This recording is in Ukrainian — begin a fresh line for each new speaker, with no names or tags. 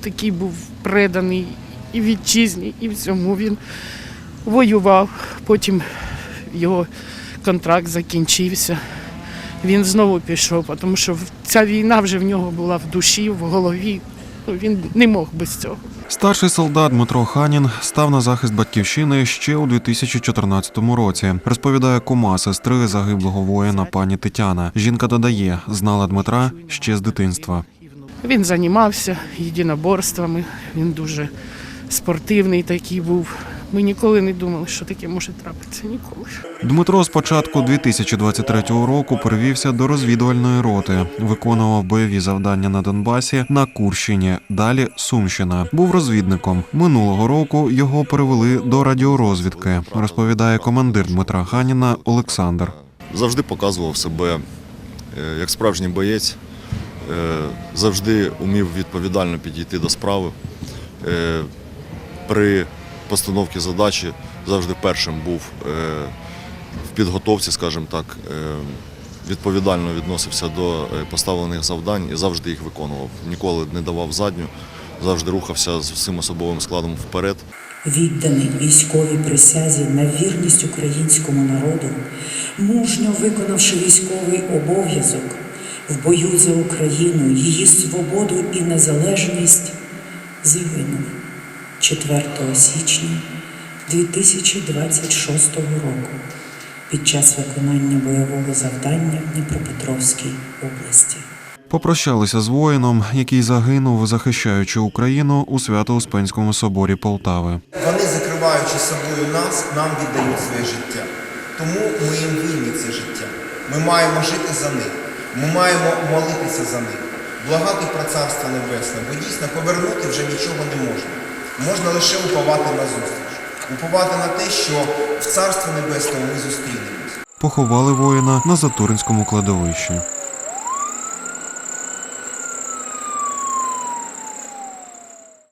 такий був преданий і вітчизні, і всьому. Він воював, потім його контракт закінчився. Він знову пішов, тому що ця війна вже в нього була в душі, в голові. Ну, Він не мог без цього.
Старший солдат Дмитро Ханін став на захист батьківщини ще у 2014 році. Розповідає кума сестри загиблого воїна пані Тетяна. Жінка додає, знала Дмитра ще з дитинства.
Він займався єдиноборствами, він дуже спортивний такий був. Ми ніколи не думали, що таке може трапитися. Ніколи.
Дмитро з початку 2023 року перевівся до розвідувальної роти, виконував бойові завдання на Донбасі на Курщині. Далі Сумщина. Був розвідником. Минулого року його перевели до радіорозвідки. Розповідає командир Дмитра Ханіна Олександр.
завжди показував себе е, як справжній боєць, завжди умів відповідально підійти до справи. Е, При постановці задачі завжди першим був е, в підготовці, скажімо так, е, відповідально відносився до е, поставлених завдань і завжди їх виконував. Ніколи не давав задню, завжди рухався з всім особовим складом вперед.
Відданий військовій присязі на вірність українському народу, мужньо виконавши військовий обов'язок в бою за Україну, її свободу і незалежність, загинув 4 січня 2026 року під час виконання бойового завдання в Дніпропетровській області.
Попрощалися з воїном, який загинув, захищаючи Україну у Свято-Успенському соборі Полтави.
Вони, закриваючи собою нас, нам віддають своє життя. Тому ми їм винні це життя. Ми маємо жити за них. Ми маємо молитися за них, благати про Царство Небесне, бо дійсно повернути вже нічого не можна. Можна лише уповати на зустріч, уповати на те, що в Царстві Небесному ми зустрінемось.
Поховали воїна на Затуринському кладовищі.